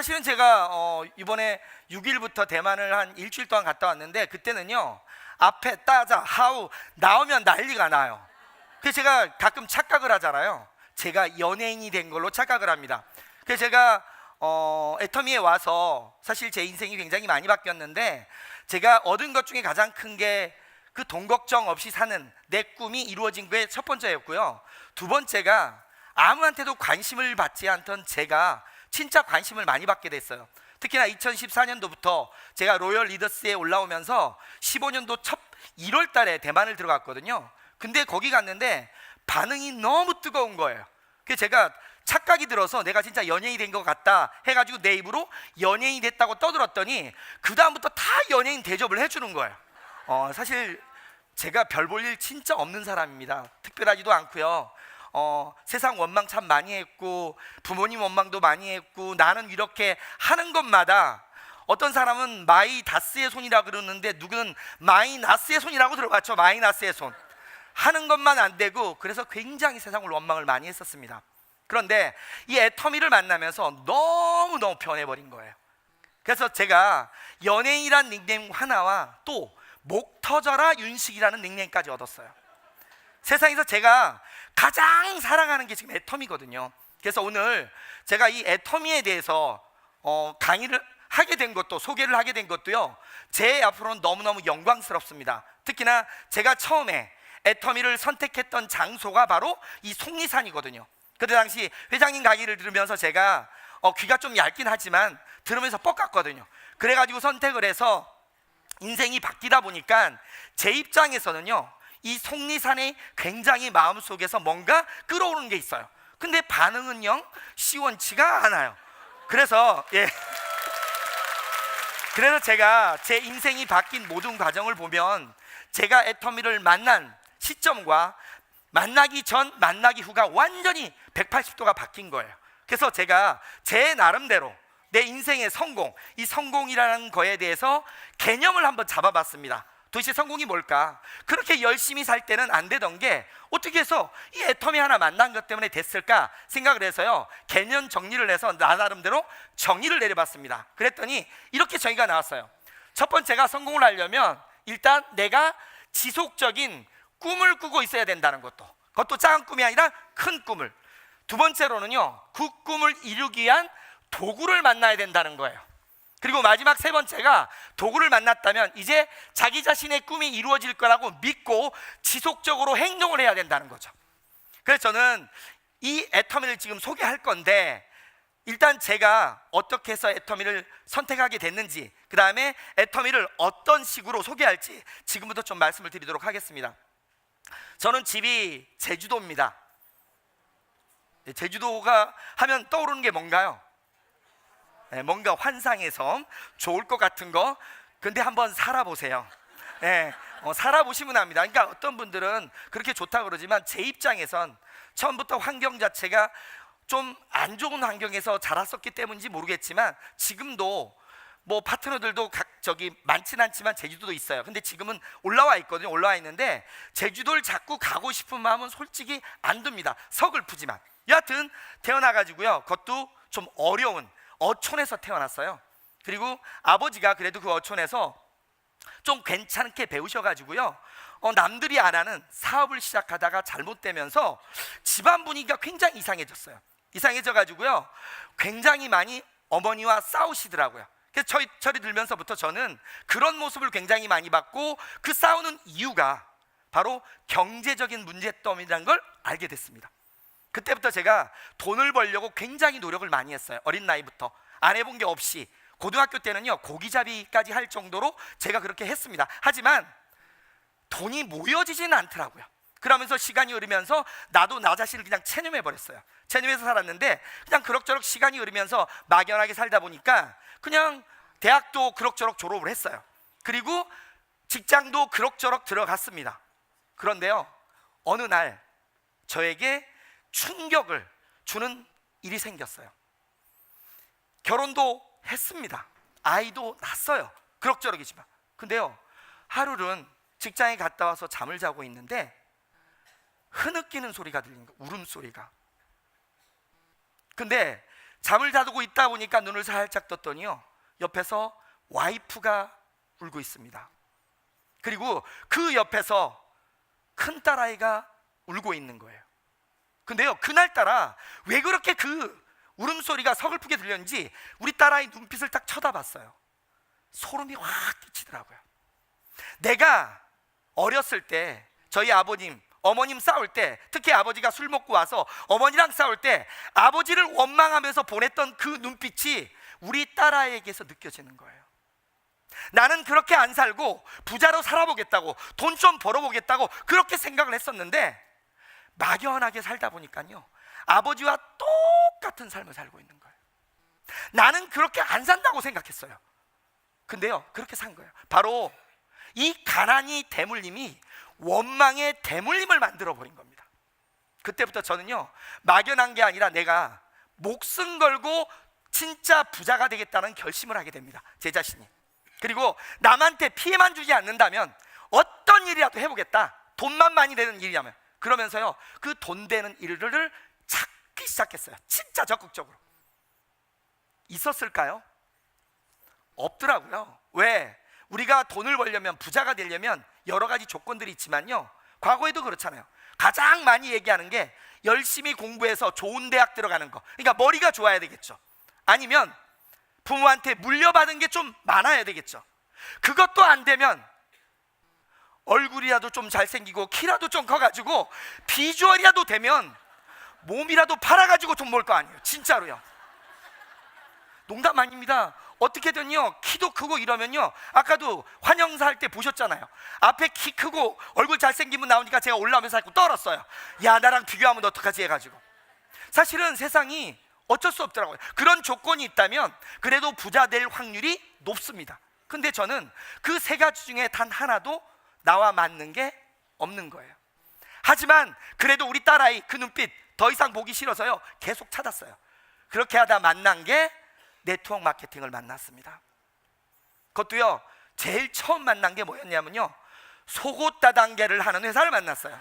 사실은 제가 어, 이번에 6일부터 대만을 한 일주일 동안 갔다 왔는데 그때는요 앞에 따자 하우 나오면 난리가 나요. 그래서 제가 가끔 착각을 하잖아요. 제가 연예인이 된 걸로 착각을 합니다. 그래서 제가 어, 애터미에 와서 사실 제 인생이 굉장히 많이 바뀌었는데 제가 얻은 것 중에 가장 큰 게 그 돈 걱정 없이 사는 내 꿈이 이루어진 게 첫 번째였고요. 두 번째가 아무한테도 관심을 받지 않던 제가 진짜 관심을 많이 받게 됐어요. 특히나 2014년도부터 제가 로열 리더스에 올라오면서 15년도 첫 1월 달에 대만을 들어갔거든요. 근데 거기 갔는데 반응이 너무 뜨거운 거예요. 그래서 제가 착각이 들어서 내가 진짜 연예인이 된 것 같다 해가지고 내 입으로 연예인이 됐다고 떠들었더니 그 다음부터 다 연예인 대접을 해주는 거예요. 어, 사실 제가 별 볼 일 진짜 없는 사람입니다. 특별하지도 않고요. 어, 세상 원망 참 많이 했고 부모님 원망도 많이 했고 나는 이렇게 하는 것마다 어떤 사람은 마이다스의 손이라 그러는데 누구는 마이나스의 손이라고 들어봤죠. 마이나스의 손. 하는 것만 안 되고 그래서 굉장히 세상을 원망을 많이 했었습니다. 그런데 이 애터미를 만나면서 너무 너무 변해버린 거예요. 그래서 제가 연예인이란 닉네임 하나와 또 목 터져라 윤식이라는 닉네임까지 얻었어요. 세상에서 제가 가장 사랑하는 게 지금 애터미거든요. 그래서 오늘 제가 이 애터미에 대해서 어, 강의를 하게 된 것도 소개를 하게 된 것도요. 제 앞으로는 너무너무 영광스럽습니다. 특히나 제가 처음에 애터미를 선택했던 장소가 바로 이 속리산이거든요. 그때 당시 회장님 강의를 들으면서 제가 어, 귀가 좀 얇긴 하지만 들으면서 뻑갔거든요. 그래가지고 선택을 해서 인생이 바뀌다 보니까 제 입장에서는요 이 속리산에 굉장히 마음속에서 뭔가 끌어오는 게 있어요. 근데 반응은 영 시원치가 않아요. 그래서 예. 그래서 제가 제 인생이 바뀐 모든 과정을 보면 제가 애터미를 만난 시점과 만나기 전 만나기 후가 완전히 180도가 바뀐 거예요. 그래서 제가 제 나름대로 내 인생의 성공, 이 성공이라는 거에 대해서 개념을 한번 잡아봤습니다. 도대체 성공이 뭘까? 그렇게 열심히 살 때는 안 되던 게 어떻게 해서 이 애터미 하나 만난 것 때문에 됐을까 생각을 해서요. 개념 정리를 해서 나 나름대로 정의를 내려봤습니다. 그랬더니 이렇게 정의가 나왔어요. 첫 번째가 성공을 하려면 일단 내가 지속적인 꿈을 꾸고 있어야 된다는 것도 그것도 작은 꿈이 아니라 큰 꿈을 두 번째로는요 그 꿈을 이루기 위한 도구를 만나야 된다는 거예요. 그리고 마지막 세 번째가 도구를 만났다면 이제 자기 자신의 꿈이 이루어질 거라고 믿고 지속적으로 행동을 해야 된다는 거죠. 그래서 저는 이 애터미를 지금 소개할 건데 일단 제가 어떻게 해서 애터미를 선택하게 됐는지 그 다음에 애터미를 어떤 식으로 소개할지 지금부터 좀 말씀을 드리도록 하겠습니다. 저는 집이 제주도입니다. 네, 제주도가 하면 떠오르는 게 뭔가요? 네, 뭔가 환상의 섬, 좋을 것 같은 거. 근데 한번 살아보세요. 네, 어, 살아보시면 압니다. 그러니까 어떤 분들은 그렇게 좋다 그러지만 제 입장에선 처음부터 환경 자체가 좀 안 좋은 환경에서 자랐었기 때문인지 모르겠지만 지금도 뭐 파트너들도 각 저기 많진 않지만 제주도도 있어요. 근데 지금은 올라와 있거든요. 올라와 있는데 제주도를 자꾸 가고 싶은 마음은 솔직히 안 듭니다. 서글프지만 여하튼 태어나 가지고요. 그것도 좀 어려운 어촌에서 태어났어요. 그리고 아버지가 그래도 그 어촌에서 좀 괜찮게 배우셔가지고요. 어, 남들이 안 하는 사업을 시작하다가 잘못되면서 집안 분위기가 굉장히 이상해졌어요. 이상해져가지고요. 굉장히 많이 어머니와 싸우시더라고요. 그래서 저희, 철이 들면서부터 저는 그런 모습을 굉장히 많이 봤고 그 싸우는 이유가 바로 경제적인 문제점이라는 걸 알게 됐습니다. 그때부터 제가 돈을 벌려고 굉장히 노력을 많이 했어요. 어린 나이부터 안 해본 게 없이 고등학교 때는요 고기잡이까지 할 정도로 제가 그렇게 했습니다. 하지만 돈이 모여지지는 않더라고요. 그러면서 시간이 흐르면서 나도 나 자신을 그냥 체념해 버렸어요. 체념해서 살았는데 그냥 그럭저럭 시간이 흐르면서 막연하게 살다 보니까 그냥 대학도 그럭저럭 졸업을 했어요. 그리고 직장도 그럭저럭 들어갔습니다. 그런데요 어느 날 저에게 충격을 주는 일이 생겼어요. 결혼도 했습니다. 아이도 낳았어요. 그럭저럭이지만. 근데요, 하루는 직장에 갔다 와서 잠을 자고 있는데 흐느끼는 소리가 들리는 거예요. 울음소리가. 근데 잠을 자두고 있다 보니까 눈을 살짝 떴더니요. 옆에서 와이프가 울고 있습니다. 그리고 그 옆에서 큰 딸아이가 울고 있는 거예요. 근데요, 그날따라 왜 그렇게 그 울음소리가 서글프게 들렸는지 우리 딸아이 눈빛을 딱 쳐다봤어요. 소름이 확 끼치더라고요. 내가 어렸을 때 저희 아버님, 어머님 싸울 때 특히 아버지가 술 먹고 와서 어머니랑 싸울 때 아버지를 원망하면서 보냈던 그 눈빛이 우리 딸아이에게서 느껴지는 거예요. 나는 그렇게 안 살고 부자로 살아보겠다고 돈 좀 벌어보겠다고 그렇게 생각을 했었는데 막연하게 살다 보니까요 아버지와 똑같은 삶을 살고 있는 거예요. 나는 그렇게 안 산다고 생각했어요. 근데요 그렇게 산 거예요. 바로 이 가난이 대물림이 원망의 대물림을 만들어 버린 겁니다. 그때부터 저는요 막연한 게 아니라 내가 목숨 걸고 진짜 부자가 되겠다는 결심을 하게 됩니다. 제 자신이. 그리고 남한테 피해만 주지 않는다면 어떤 일이라도 해보겠다. 돈만 많이 되는 일이라면 그러면서요 그 돈 되는 일을 찾기 시작했어요. 진짜 적극적으로. 있었을까요? 없더라고요. 왜? 우리가 돈을 벌려면 부자가 되려면 여러 가지 조건들이 있지만요. 과거에도 그렇잖아요. 가장 많이 얘기하는 게 열심히 공부해서 좋은 대학 들어가는 거. 그러니까 머리가 좋아야 되겠죠. 아니면 부모한테 물려받은 게 좀 많아야 되겠죠. 그것도 안 되면 얼굴이라도 좀 잘생기고 키라도 좀 커가지고 비주얼이라도 되면 몸이라도 팔아가지고 돈 벌 거 아니에요. 진짜로요. 농담 아닙니다. 어떻게든요 키도 크고 이러면요 아까도 환영사 할 때 보셨잖아요 앞에 키 크고 얼굴 잘생긴 분 나오니까 제가 올라오면서 자꾸 떨었어요 야 나랑 비교하면 어떡하지 해가지고 사실은 세상이 어쩔 수 없더라고요 그런 조건이 있다면 그래도 부자 될 확률이 높습니다 근데 저는 그 세 가지 중에 단 하나도 나와 맞는 게 없는 거예요 하지만 그래도 우리 딸아이 그 눈빛 더 이상 보기 싫어서요 계속 찾았어요 그렇게 하다 만난 게 네트워크 마케팅을 만났습니다. 그것도요, 제일 처음 만난 게 뭐였냐면요, 속옷 다단계를 하는 회사를 만났어요.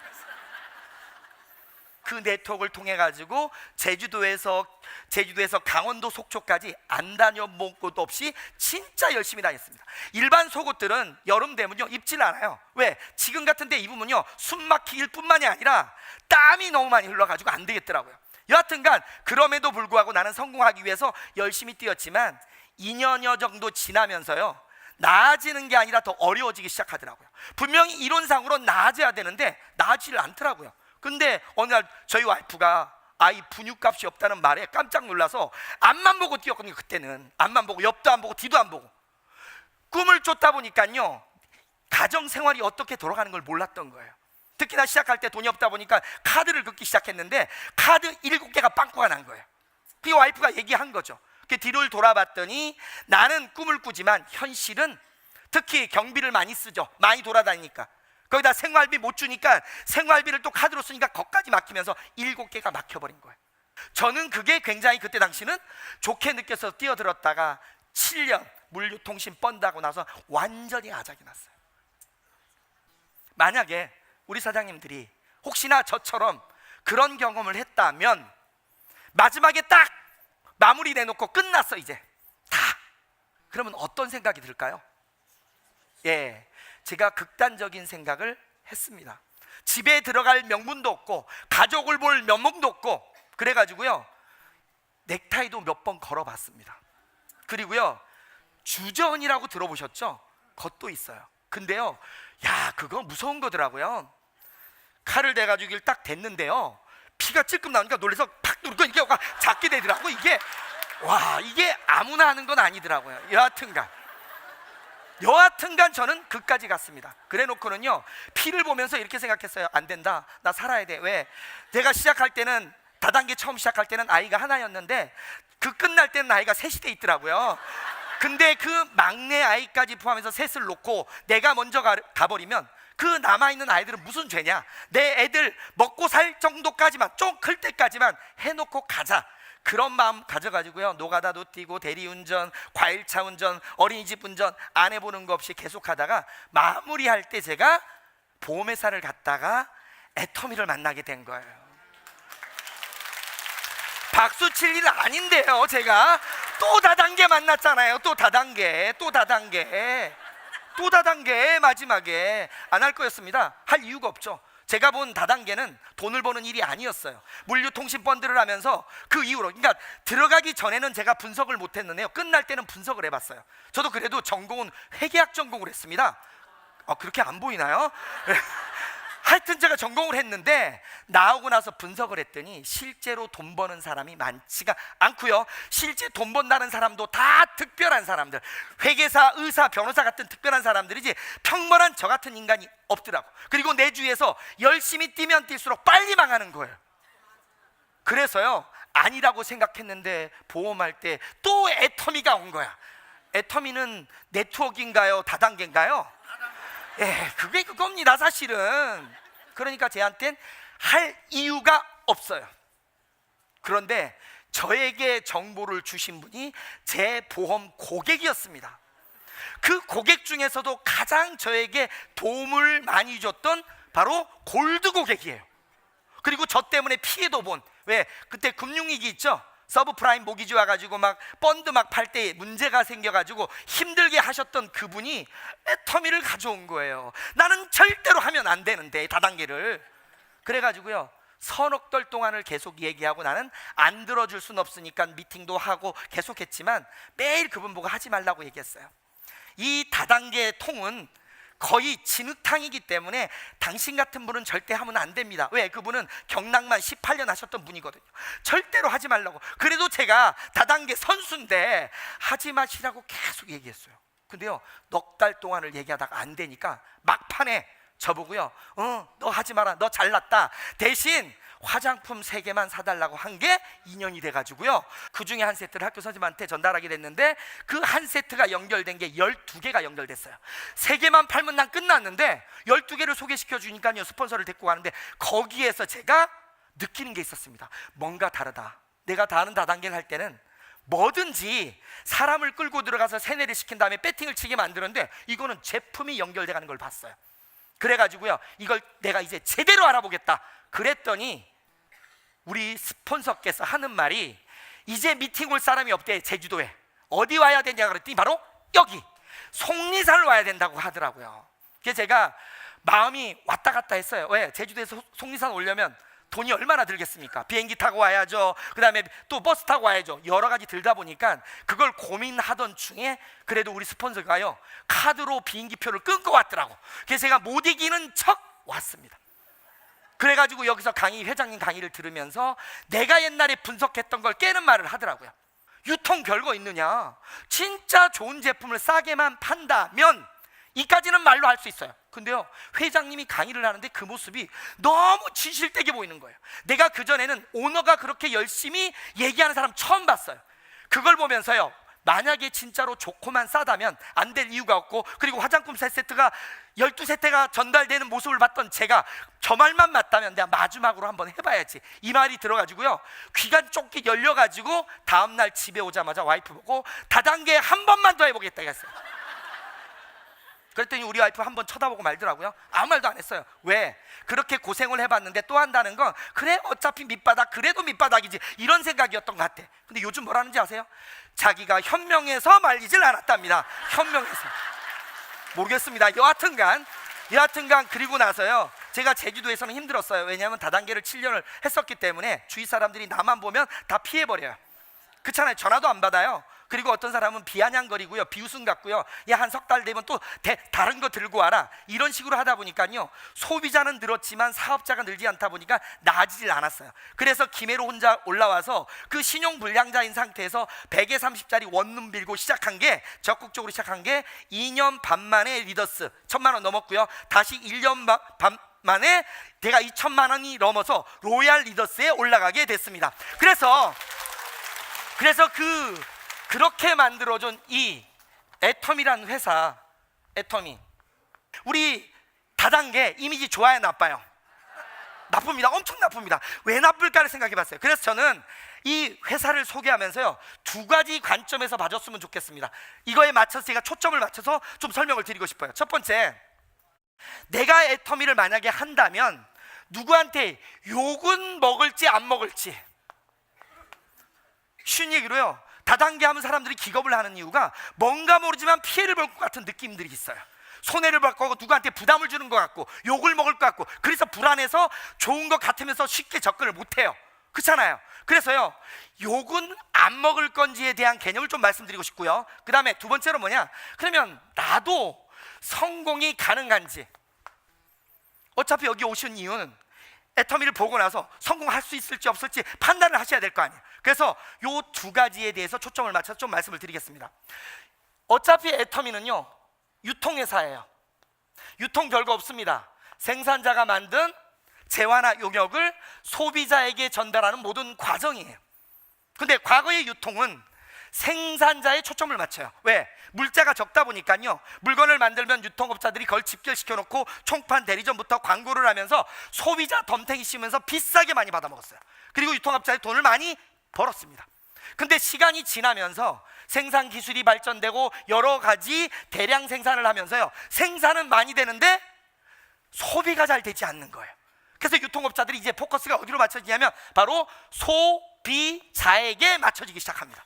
그 네트워크를 통해 가지고 제주도에서 제주도에서 강원도 속초까지 안 다녀 본 곳도 없이 진짜 열심히 다녔습니다. 일반 속옷들은 여름 되면요 입질 않아요. 왜? 지금 같은 데 입으면요 숨 막히길 뿐만이 아니라 땀이 너무 많이 흘러가지고 안 되겠더라고요. 여하튼간 그럼에도 불구하고 나는 성공하기 위해서 열심히 뛰었지만 2년여 정도 지나면서요 나아지는 게 아니라 더 어려워지기 시작하더라고요. 분명히 이론상으로 나아져야 되는데 나아지를 않더라고요. 근데 어느 날 저희 와이프가 아이 분유값이 없다는 말에 깜짝 놀라서 앞만 보고 뛰었거든요. 그때는 앞만 보고 옆도 안 보고 뒤도 안 보고 꿈을 쫓다 보니까요 가정 생활이 어떻게 돌아가는 걸 몰랐던 거예요. 특히나 시작할 때 돈이 없다 보니까 카드를 긁기 시작했는데 카드 일곱 개가 빵꾸가 난 거예요. 그 와이프가 얘기한 거죠. 그 뒤를 돌아봤더니 나는 꿈을 꾸지만 현실은 특히 경비를 많이 쓰죠. 많이 돌아다니니까. 거기다 생활비 못 주니까 생활비를 또 카드로 쓰니까 거기까지 막히면서 일곱 개가 막혀버린 거예요. 저는 그게 굉장히 그때 당시는 좋게 느껴서 뛰어들었다가 7년 물류통신 뻔다고 나서 완전히 아작이 났어요. 만약에 우리 사장님들이 혹시나 저처럼 그런 경험을 했다면 마지막에 딱 마무리 내놓고 끝났어 이제 다 그러면 어떤 생각이 들까요? 예, 제가 극단적인 생각을 했습니다. 집에 들어갈 명분도 없고 가족을 볼 면목도 없고 그래가지고요 넥타이도 몇 번 걸어봤습니다. 그리고요 주전이라고 들어보셨죠? 그것도 있어요. 근데요, 야 그거 무서운 거더라고요. 칼을 대가지고 이걸 딱 댔는데요. 피가 찔끔 나오니까 놀래서 팍 누르고 이게 와, 잡게 되더라고. 이게 와 이게 아무나 하는 건 아니더라고요. 여하튼간 여하튼간 저는 그까지 갔습니다. 그래 놓고는요 피를 보면서 이렇게 생각했어요. 안 된다. 나 살아야 돼. 왜? 내가 시작할 때는 다단계 처음 시작할 때는 아이가 하나였는데 그 끝날 때는 아이가 셋이 돼 있더라고요. 근데 그 막내 아이까지 포함해서 셋을 놓고 내가 먼저 가, 가버리면 그 남아있는 아이들은 무슨 죄냐? 내 애들 먹고 살 정도까지만, 좀 클 때까지만 해놓고 가자. 그런 마음 가져가지고요. 노가다 도 뛰고 대리운전, 과일차 운전, 어린이집 운전 안 해보는 거 없이 계속하다가 마무리할 때 제가 보험회사를 갔다가 애터미를 만나게 된 거예요. 박수 칠 일 아닌데요, 제가 또 다단계 만났잖아요. 또 다단계, 또 다단계, 또 다단계 마지막에 안 할 거였습니다. 할 이유가 없죠. 제가 본 다단계는 돈을 버는 일이 아니었어요. 물류통신 펀드를 하면서 그 이후로, 그러니까 들어가기 전에는 제가 분석을 못 했는데요. 끝날 때는 분석을 해 봤어요. 저도 그래도 전공은 회계학 전공을 했습니다. 어, 그렇게 안 보이나요? 하여튼 제가 전공을 했는데 나오고 나서 분석을 했더니 실제로 돈 버는 사람이 많지가 않고요. 실제 돈 번다는 사람도 다 특별한 사람들, 회계사, 의사, 변호사 같은 특별한 사람들이지 평범한 저 같은 인간이 없더라고. 그리고 내 주위에서 열심히 뛰면 뛸수록 빨리 망하는 거예요. 그래서요 아니라고 생각했는데 보험할 때 또 애터미가 온 거야. 애터미는 네트워크인가요? 다단계인가요? 예, 그게 그겁니다, 사실은. 그러니까 제한텐 할 이유가 없어요. 그런데 저에게 정보를 주신 분이 제 보험 고객이었습니다. 그 고객 중에서도 가장 저에게 도움을 많이 줬던 바로 골드 고객이에요. 그리고 저 때문에 피해도 본 왜 그때 금융위기 있죠? 서브프라임 모기지 와가지고 막 펀드 막 팔 때 문제가 생겨가지고 힘들게 하셨던 그분이 애터미를 가져온 거예요. 나는 절대로 하면 안 되는데 다단계를 그래가지고요 서너 달 동안을 계속 얘기하고 나는 안 들어줄 순 없으니까 미팅도 하고 계속했지만 매일 그분 보고 하지 말라고 얘기했어요. 이 다단계 통은 거의 진흙탕이기 때문에 당신 같은 분은 절대 하면 안 됩니다. 왜? 그분은 경락만 18년 하셨던 분이거든요. 절대로 하지 말라고. 그래도 제가 다단계 선수인데 하지 마시라고 계속 얘기했어요. 근데요, 넉 달 동안을 얘기하다가 안 되니까 막판에 저보고요, 어, 너 하지 마라. 너 잘났다. 대신 화장품 세 개만 사달라고 한 게 인연이 돼가지고요. 그 중에 한 세트를 학교 선생님한테 전달하게 됐는데 그 한 세트가 연결된 게 12개가 연결됐어요. 세 개만 팔면 난 끝났는데 12개를 소개시켜 주니까요. 스폰서를 데리고 가는데 거기에서 제가 느끼는 게 있었습니다. 뭔가 다르다. 내가 다른 다단계를 할 때는 뭐든지 사람을 끌고 들어가서 세뇌를 시킨 다음에 배팅을 치게 만드는데 이거는 제품이 연결돼 가는 걸 봤어요. 그래가지고요 이걸 내가 이제 제대로 알아보겠다 그랬더니 우리 스폰서께서 하는 말이 이제 미팅 올 사람이 없대 제주도에 어디 와야 되냐 그랬더니 바로 여기 속리산을 와야 된다고 하더라고요 그래서 제가 마음이 왔다 갔다 했어요 왜 제주도에서 속- 속리산 오려면 돈이 얼마나 들겠습니까? 비행기 타고 와야죠. 그 다음에 또 버스 타고 와야죠. 여러 가지 들다 보니까 그걸 고민하던 중에 그래도 우리 스폰서가요 카드로 비행기표를 끊고 왔더라고. 그래서 제가 못 이기는 척 왔습니다. 그래가지고 여기서 강의 회장님 강의를 들으면서 내가 옛날에 분석했던 걸 깨는 말을 하더라고요. 유통 별거 있느냐? 진짜 좋은 제품을 싸게만 판다면 이까지는 말로 할 수 있어요. 근데요, 회장님이 강의를 하는데 그 모습이 너무 진실되게 보이는 거예요. 내가 그 전에는 오너가 그렇게 열심히 얘기하는 사람 처음 봤어요. 그걸 보면서요, 만약에 진짜로 좋고만 싸다면 안 될 이유가 없고, 그리고 화장품 세 세트가 12세트가 전달되는 모습을 봤던 제가 저 말만 맞다면 내가 마지막으로 한번 해봐야지. 이 말이 들어가지고요, 귀가 좁게 열려가지고 다음날 집에 오자마자 와이프 보고 다단계 한 번만 더 해보겠다 했어요. 그랬더니 우리 와이프 한번 쳐다보고 말더라고요. 아무 말도 안 했어요. 왜? 그렇게 고생을 해봤는데 또 한다는 건 그래 어차피 밑바닥 그래도 밑바닥이지 이런 생각이었던 것 같아. 근데 요즘 뭐라는지 아세요? 자기가 현명해서 말리질 않았답니다. 현명해서. 모르겠습니다. 여하튼간 여하튼간 그리고 나서요. 제가 제주도에서는 힘들었어요. 왜냐하면 다단계를 7년을 했었기 때문에 주위 사람들이 나만 보면 다 피해버려요. 그렇잖아요. 전화도 안 받아요. 그리고 어떤 사람은 비아냥거리고요, 비웃음 같고요. 야한 석 달 되면 또 대- 다른 거 들고 와라. 이런 식으로 하다 보니까요, 소비자는 늘었지만 사업자가 늘지 않다 보니까 나아지질 않았어요. 그래서 김해로 혼자 올라와서 그 신용 불량자인 상태에서 100에 30짜리 원룸 빌고 시작한 게 적극적으로 시작한 게 2년 반 만에 리더스 천만 원 넘었고요. 다시 1년 바- 반 만에 내가 2천만 원이 넘어서 로얄 리더스에 올라가게 됐습니다. 그래서 그래서 그 그렇게 만들어준 이 애텀이라는 회사 애텀이 우리 다단계 이미지 좋아요 나빠요? 나쁩니다. 엄청 나쁩니다. 왜 나쁠까를 생각해 봤어요. 그래서 저는 이 회사를 소개하면서요. 두 가지 관점에서 봐줬으면 좋겠습니다. 이거에 맞춰서 제가 초점을 맞춰서 좀 설명을 드리고 싶어요. 첫 번째, 내가 애터미를 만약에 한다면 누구한테 욕은 먹을지 안 먹을지 쉬운 얘기로요. 다단계 하면 사람들이 기겁을 하는 이유가 뭔가 모르지만 피해를 볼 것 같은 느낌들이 있어요. 손해를 볼 거고 누구한테 부담을 주는 것 같고 욕을 먹을 것 같고 그래서 불안해서 좋은 것 같으면서 쉽게 접근을 못 해요. 그렇잖아요. 그래서요. 욕은 안 먹을 건지에 대한 개념을 좀 말씀드리고 싶고요. 그다음에 두 번째로 뭐냐? 그러면 나도 성공이 가능한지 어차피 여기 오신 이유는 애터미를 보고 나서 성공할 수 있을지 없을지 판단을 하셔야 될 거 아니에요. 그래서 요 두 가지에 대해서 초점을 맞춰서 좀 말씀을 드리겠습니다. 어차피 애터미는요 유통회사예요. 유통 별거 없습니다. 생산자가 만든 재화나 용역을 소비자에게 전달하는 모든 과정이에요. 근데 과거의 유통은 생산자에 초점을 맞춰요. 왜? 물자가 적다 보니까요. 물건을 만들면 유통업자들이 그걸 집결시켜 놓고 총판 대리점부터 광고를 하면서 소비자 덤탱이 씌우면서 비싸게 많이 받아 먹었어요. 그리고 유통업자의 돈을 많이 벌었습니다. 근데 시간이 지나면서 생산 기술이 발전되고 여러 가지 대량 생산을 하면서요. 생산은 많이 되는데 소비가 잘 되지 않는 거예요. 그래서 유통업자들이 이제 포커스가 어디로 맞춰지냐면 바로 소비자에게 맞춰지기 시작합니다.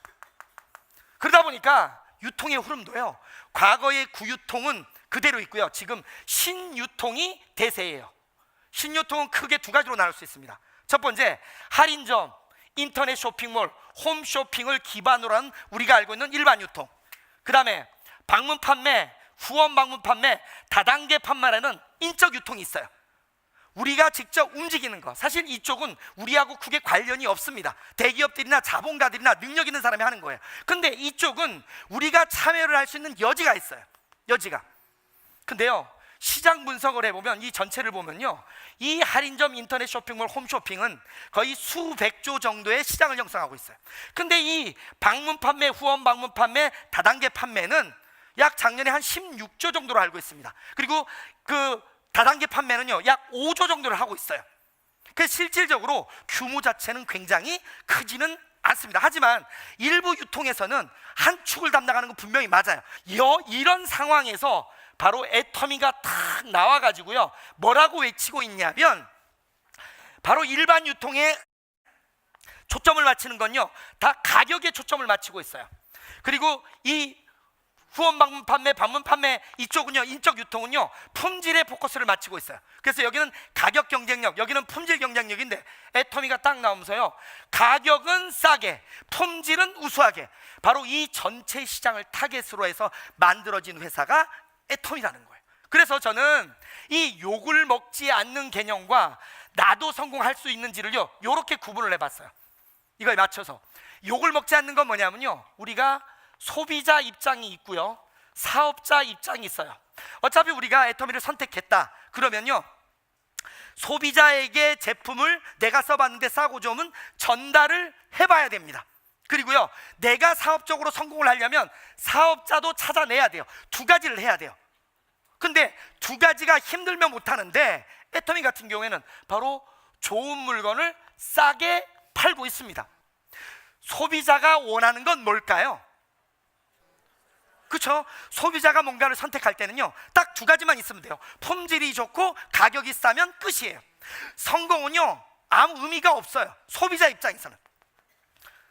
그러다 보니까 유통의 흐름도요. 과거의 구유통은 그대로 있고요. 지금 신유통이 대세예요. 신유통은 크게 두 가지로 나눌 수 있습니다. 첫 번째, 할인점, 인터넷 쇼핑몰, 홈쇼핑을 기반으로 한 우리가 알고 있는 일반 유통. 그 다음에 방문 판매, 후원 방문 판매, 다단계 판매라는 인적 유통이 있어요. 우리가 직접 움직이는 거. 사실 이쪽은 우리하고 크게 관련이 없습니다. 대기업들이나 자본가들이나 능력 있는 사람이 하는 거예요. 근데 이쪽은 우리가 참여를 할 수 있는 여지가 있어요. 여지가. 근데요 시장 분석을 해보면 이 전체를 보면요 이 할인점 인터넷 쇼핑몰 홈쇼핑은 거의 수백조 정도의 시장을 형성하고 있어요 근데 이 방문 판매 후원 방문 판매 다단계 판매는 약 작년에 한 16조 정도로 알고 있습니다 그리고 그 다단계 판매는요 약 5조 정도를 하고 있어요. 그 실질적으로 규모 자체는 굉장히 크지는 않습니다. 하지만 일부 유통에서는 한 축을 담당하는 건 분명히 맞아요. 여, 이런 상황에서 바로 애터미가 탁 나와 가지고요 뭐라고 외치고 있냐면 바로 일반 유통에 초점을 맞추는 건요 다 가격에 초점을 맞추고 있어요. 그리고 이 후원 방문 판매, 방문 판매 이쪽은요 인적 유통은요 품질에 포커스를 맞추고 있어요. 그래서 여기는 가격 경쟁력, 여기는 품질 경쟁력인데 애터미가 딱 나오면서요 가격은 싸게, 품질은 우수하게 바로 이 전체 시장을 타겟으로 해서 만들어진 회사가 애터미라는 거예요. 그래서 저는 이 욕을 먹지 않는 개념과 나도 성공할 수 있는지를요 이렇게 구분을 해봤어요. 이거에 맞춰서 욕을 먹지 않는 건 뭐냐면요 우리가 소비자 입장이 있고요. 사업자 입장이 있어요. 어차피 우리가 애터미를 선택했다. 그러면요. 소비자에게 제품을 내가 써봤는데 싸고 좋으면 전달을 해봐야 됩니다. 그리고요. 내가 사업적으로 성공을 하려면 사업자도 찾아내야 돼요. 두 가지를 해야 돼요. 근데 두 가지가 힘들면 못하는데 애터미 같은 경우에는 바로 좋은 물건을 싸게 팔고 있습니다. 소비자가 원하는 건 뭘까요? 그렇죠? 소비자가 뭔가를 선택할 때는요 딱 두 가지만 있으면 돼요 품질이 좋고 가격이 싸면 끝이에요 성공은요 아무 의미가 없어요 소비자 입장에서는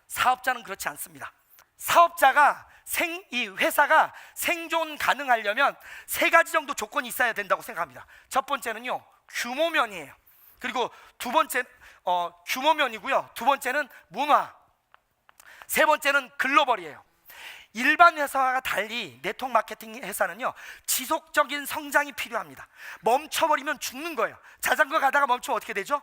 사업자는 그렇지 않습니다 사업자가 생, 이 회사가 생존 가능하려면 세 가지 정도 조건이 있어야 된다고 생각합니다 첫 번째는요 규모면이에요 그리고 두 번째 어, 규모면이고요 두 번째는 문화 세 번째는 글로벌이에요 일반 회사와 달리 네트워크 마케팅 회사는요 지속적인 성장이 필요합니다. 멈춰버리면 죽는 거예요. 자전거 가다가 멈추면 어떻게 되죠?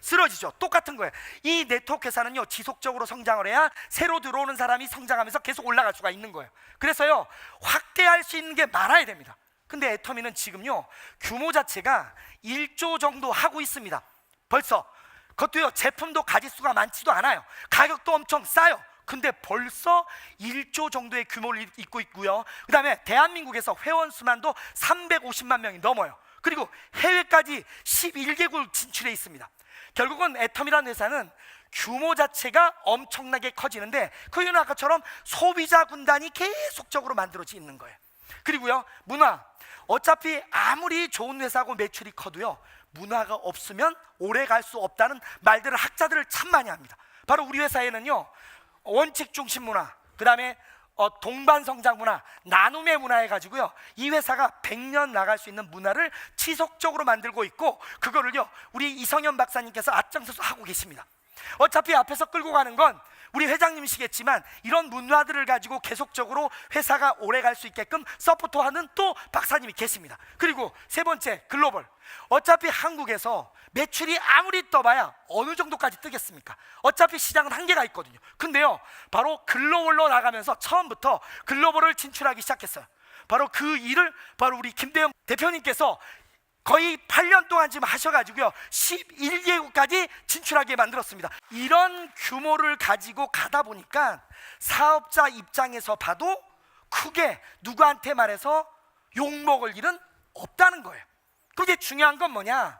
쓰러지죠. 똑같은 거예요. 이 네트워크 회사는요 지속적으로 성장을 해야 새로 들어오는 사람이 성장하면서 계속 올라갈 수가 있는 거예요. 그래서요 확대할 수 있는 게 많아야 됩니다. 근데 애터미는 지금요 규모 자체가 1조 정도 하고 있습니다. 벌써 그것도요 제품도 가짓수가 많지도 않아요. 가격도 엄청 싸요. 근데 벌써 1조 정도의 규모를 잇고 있고요. 그 다음에 대한민국에서 회원 수만도 350만 명이 넘어요. 그리고 해외까지 11개국 진출해 있습니다. 결국은 애텀이라는 회사는 규모 자체가 엄청나게 커지는데 그 이유는 아까처럼 소비자 군단이 계속적으로 만들어져 있는 거예요. 그리고요, 문화. 어차피 아무리 좋은 회사고 매출이 커도요, 문화가 없으면 오래 갈 수 없다는 말들을 학자들을 참 많이 합니다. 바로 우리 회사에는요, 원칙 중심 문화, 그 다음에 어, 동반 성장 문화, 나눔의 문화 해가지고요. 이 회사가 100년 나갈 수 있는 문화를 지속적으로 만들고 있고 그거를요. 우리 이성현 박사님께서 앞장서서 하고 계십니다. 어차피 앞에서 끌고 가는 건 우리 회장님이시겠지만 이런 문화들을 가지고 계속적으로 회사가 오래 갈 수 있게끔 서포트하는 또 박사님이 계십니다. 그리고 세 번째 글로벌. 어차피 한국에서 매출이 아무리 떠봐야 어느 정도까지 뜨겠습니까? 어차피 시장은 한계가 있거든요. 근데요, 바로 글로벌로 나가면서 처음부터 글로벌을 진출하기 시작했어요. 바로 그 일을 바로 우리 김대영 대표님께서 거의 8년 동안 지금 하셔가지고요. 11개국까지 진출하게 만들었습니다. 이런 규모를 가지고 가다 보니까 사업자 입장에서 봐도 크게 누구한테 말해서 욕먹을 일은 없다는 거예요. 그게 중요한 건 뭐냐?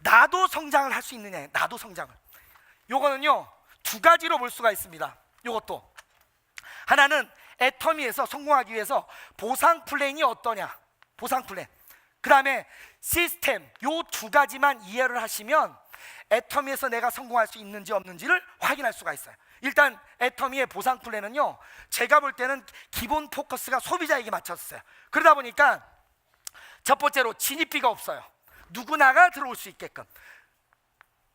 나도 성장을 할 수 있느냐? 나도 성장을. 요거는요 두 가지로 볼 수가 있습니다. 요것도. 하나는 애터미에서 성공하기 위해서 보상 플랜이 어떠냐? 보상 플랜 그 다음에 시스템 요 두 가지만 이해를 하시면 애터미에서 내가 성공할 수 있는지 없는지를 확인할 수가 있어요 일단 애터미의 보상 플랜은요 제가 볼 때는 기본 포커스가 소비자에게 맞췄어요 그러다 보니까 첫 번째로 진입비가 없어요 누구나가 들어올 수 있게끔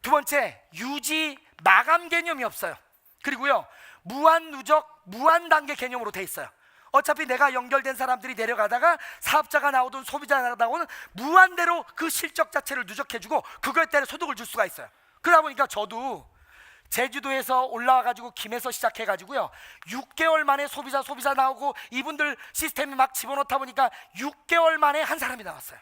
두 번째 유지 마감 개념이 없어요. 그리고요 무한 누적 무한 단계 개념으로 돼 있어요. 어차피 내가 연결된 사람들이 내려가다가 사업자가 나오든 소비자가 나오든 무한대로 그 실적 자체를 누적해주고 그거에 따라 소득을 줄 수가 있어요. 그러다 보니까 저도 제주도에서 올라와가지고 김에서 시작해가지고요 6개월 만에 소비자 소비자 나오고 이분들 시스템이 막 집어넣다 보니까 6개월 만에 한 사람이 나왔어요.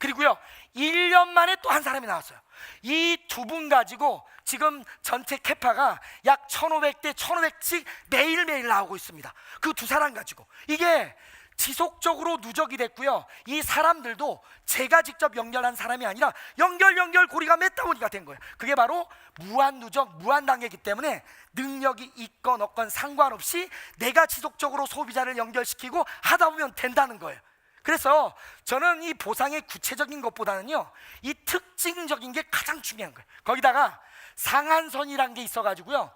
그리고요 1년 만에 또 한 사람이 나왔어요. 이 두 분 가지고 지금 전체 캐파가 약 1500대 1500씩 매일매일 나오고 있습니다. 그 두 사람 가지고. 이게 지속적으로 누적이 됐고요 이 사람들도 제가 직접 연결한 사람이 아니라 연결 연결 고리가 맺다 보니까 된 거예요. 그게 바로 무한 누적 무한 단계이기 때문에 능력이 있건 없건 상관없이 내가 지속적으로 소비자를 연결시키고 하다 보면 된다는 거예요 그래서 저는 이 보상의 구체적인 것보다는요 이 특징적인 게 가장 중요한 거예요. 거기다가 상한선이란 게 있어가지고요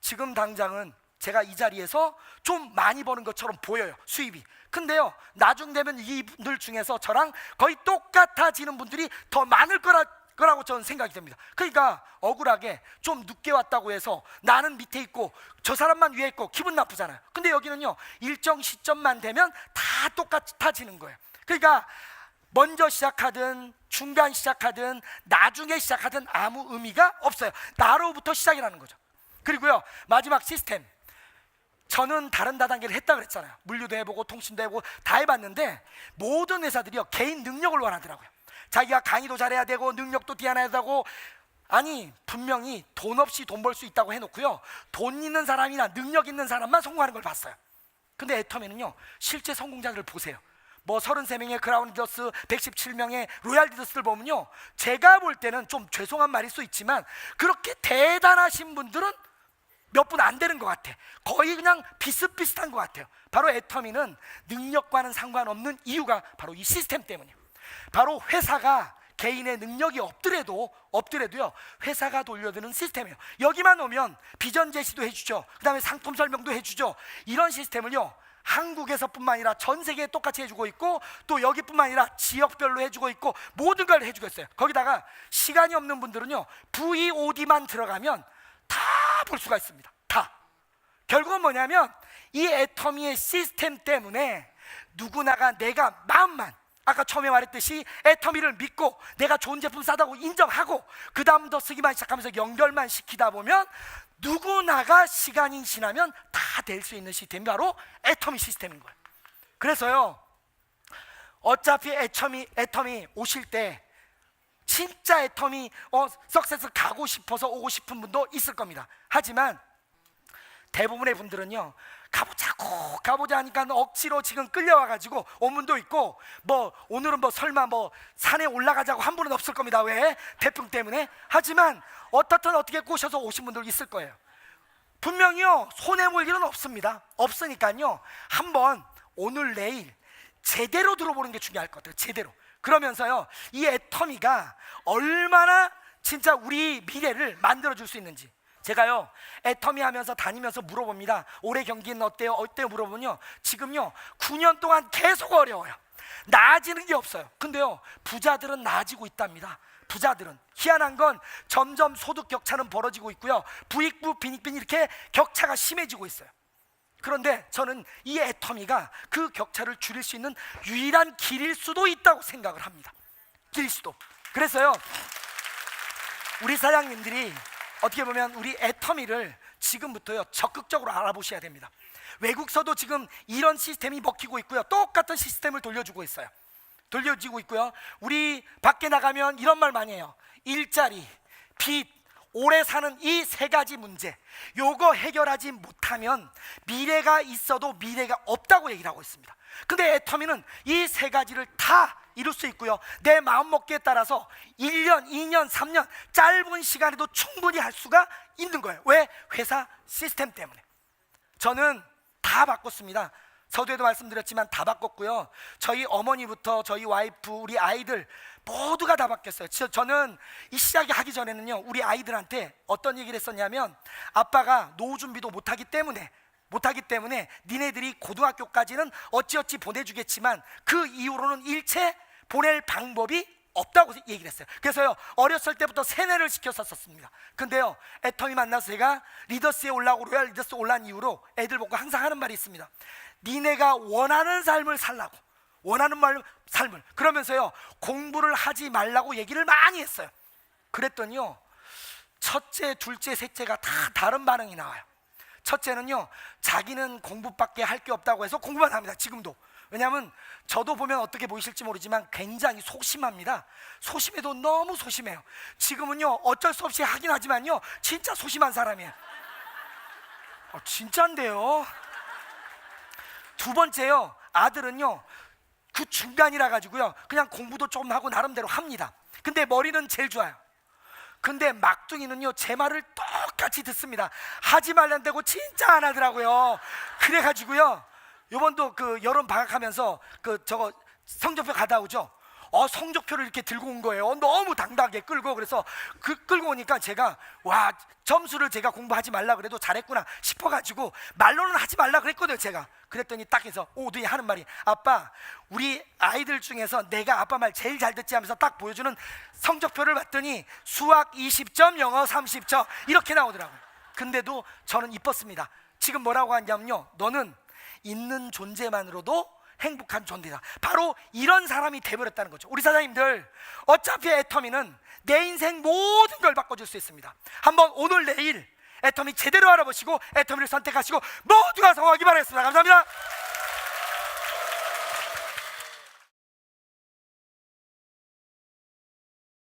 지금 당장은 제가 이 자리에서 좀 많이 버는 것처럼 보여요 수입이. 근데요 나중 되면 이분들 중에서 저랑 거의 똑같아지는 분들이 더 많을 거라 거라고 저는 생각이 됩니다. 그러니까 억울하게 좀 늦게 왔다고 해서 나는 밑에 있고 저 사람만 위에 있고 기분 나쁘잖아요. 근데 여기는요 일정 시점만 되면 다 똑같아지는 거예요. 그러니까 먼저 시작하든 중간 시작하든 나중에 시작하든 아무 의미가 없어요. 나로부터 시작이라는 거죠. 그리고요 마지막 시스템 저는 다른 다단계를 했다 그랬잖아요. 물류도 해보고 통신도 해보고 다 해봤는데 모든 회사들이요 개인 능력을 원하더라고요. 자기가 강의도 잘해야 되고 능력도 뛰어나야 되고 아니 분명히 돈 없이 돈 벌 수 있다고 해놓고요 돈 있는 사람이나 능력 있는 사람만 성공하는 걸 봤어요. 근데 애터미는요 실제 성공자들을 보세요. 뭐 33명의 크라운 리더스, 117명의 로얄 리더스를 보면요 제가 볼 때는 좀 죄송한 말일 수 있지만 그렇게 대단하신 분들은 몇 분 안 되는 것 같아. 거의 그냥 비슷비슷한 것 같아요. 바로 애터미는 능력과는 상관없는 이유가 바로 이 시스템 때문이에요. 바로 회사가 개인의 능력이 없더라도 없더라도요 회사가 돌려드는 시스템이에요. 여기만 오면 비전 제시도 해주죠. 그다음에 상품 설명도 해주죠. 이런 시스템을요 한국에서뿐만 아니라 전 세계에 똑같이 해주고 있고 또 여기뿐만 아니라 지역별로 해주고 있고 모든 걸 해주고 있어요. 거기다가 시간이 없는 분들은요 VOD만 들어가면 다 볼 수가 있습니다. 다. 결국은 뭐냐면 이 애터미의 시스템 때문에 누구나가 내가 마음만 아까 처음에 말했듯이 애터미를 믿고 내가 좋은 제품 싸다고 인정하고 그 다음부터 쓰기만 시작하면서 연결만 시키다 보면 누구나가 시간이 지나면 다 될 수 있는 시스템이 바로 애터미 시스템인 거예요. 그래서요 어차피 애터미 애터미 오실 때 진짜 애터미 어 석세스 가고 싶어서 오고 싶은 분도 있을 겁니다. 하지만 대부분의 분들은요 가보자고 가보자 하니까 억지로 지금 끌려와가지고 온 분도 있고 뭐 오늘은 뭐 설마 뭐 산에 올라가자고 한 분은 없을 겁니다. 왜? 태풍 때문에. 하지만 어떻든 어떻게 꼬셔서 오신 분들 있을 거예요. 분명히요 손해 볼 일은 없습니다. 없으니까요 한번 오늘 내일 제대로 들어보는 게 중요할 것 같아요. 제대로. 그러면서요 이 애터미가 얼마나 진짜 우리 미래를 만들어 줄 수 있는지 제가요 애터미 하면서 다니면서 물어봅니다. 올해 경기는 어때요? 어때요? 물어보면요 지금요 9년 동안 계속 어려워요. 나아지는 게 없어요. 근데요 부자들은 나아지고 있답니다. 부자들은 희한한 건 점점 소득 격차는 벌어지고 있고요. 부익부 빈익빈 이렇게 격차가 심해지고 있어요. 그런데 저는 이 애터미가 그 격차를 줄일 수 있는 유일한 길일 수도 있다고 생각을 합니다. 길일 수도. 그래서요 우리 사장님들이 어떻게 보면 우리 애터미를 지금부터요 적극적으로 알아보셔야 됩니다. 외국서도 지금 이런 시스템이 먹히고 있고요. 똑같은 시스템을 돌려주고 있어요. 돌려지고 있고요. 우리 밖에 나가면 이런 말 많이 해요. 일자리, 빚, 오래 사는 이 세 가지 문제. 요거 해결하지 못하면 미래가 있어도 미래가 없다고 얘기를 하고 있습니다. 근데 애터미는 이 세 가지를 다 이룰 수 있고요. 내 마음 먹기에 따라서 1년, 2년, 3년 짧은 시간에도 충분히 할 수가 있는 거예요. 왜? 회사 시스템 때문에. 저는 다 바꿨습니다. 서두에도 말씀드렸지만 다 바꿨고요. 저희 어머니부터 저희 와이프, 우리 아이들 모두가 다 바뀌었어요. 저, 저는 이 시작이 하기 전에는요, 우리 아이들한테 어떤 얘기를 했었냐면 아빠가 노후 준비도 못하기 때문에 못하기 때문에 니네들이 고등학교까지는 어찌어찌 보내주겠지만 그 이후로는 일체 보낼 방법이 없다고 얘기를 했어요. 그래서요 어렸을 때부터 세뇌를 시켰었습니다. 근데요 애터미 만나서 제가 리더스에 올라오고 로얄 리더스 올라온 이후로 애들 보고 항상 하는 말이 있습니다. 니네가 원하는 삶을 살라고 원하는 말 삶을 그러면서요 공부를 하지 말라고 얘기를 많이 했어요. 그랬더니요 첫째, 둘째, 셋째가 다 다른 반응이 나와요. 첫째는요 자기는 공부밖에 할 게 없다고 해서 공부만 합니다. 지금도. 왜냐하면 저도 보면 어떻게 보이실지 모르지만 굉장히 소심합니다. 소심해도 너무 소심해요. 지금은요 어쩔 수 없이 하긴 하지만요 진짜 소심한 사람이에요. 어, 진짜인데요. 두 번째요 아들은요 그 중간이라 가지고요 그냥 공부도 좀 하고 나름대로 합니다. 근데 머리는 제일 좋아요. 근데 막둥이는요 제 말을 똑같이 듣습니다. 하지 말란다고 진짜 안 하더라고요. 그래가지고요 요번도 그 여름 방학하면서 그 저거 성적표 가다 오죠. 어 성적표를 이렇게 들고 온 거예요. 너무 당당하게 끌고 그래서 그 끌고 오니까 제가 와 점수를 제가 공부하지 말라 그래도 잘했구나 싶어가지고 말로는 하지 말라 그랬거든요. 제가 그랬더니 딱 해서 오더니 하는 말이 아빠 우리 아이들 중에서 내가 아빠 말 제일 잘 듣지 하면서 딱 보여주는 성적표를 봤더니 수학 20점 영어 30점 이렇게 나오더라고요. 근데도 저는 이뻤습니다. 지금 뭐라고 하냐면요. 너는 있는 존재만으로도 행복한 존재다. 바로 이런 사람이 돼버렸다는 거죠. 우리 사장님들 어차피 애터미는 내 인생 모든 걸 바꿔줄 수 있습니다. 한번 오늘 내일 애터미 제대로 알아보시고 애터미를 선택하시고 모두가 성공하기 바라겠습니다. 감사합니다.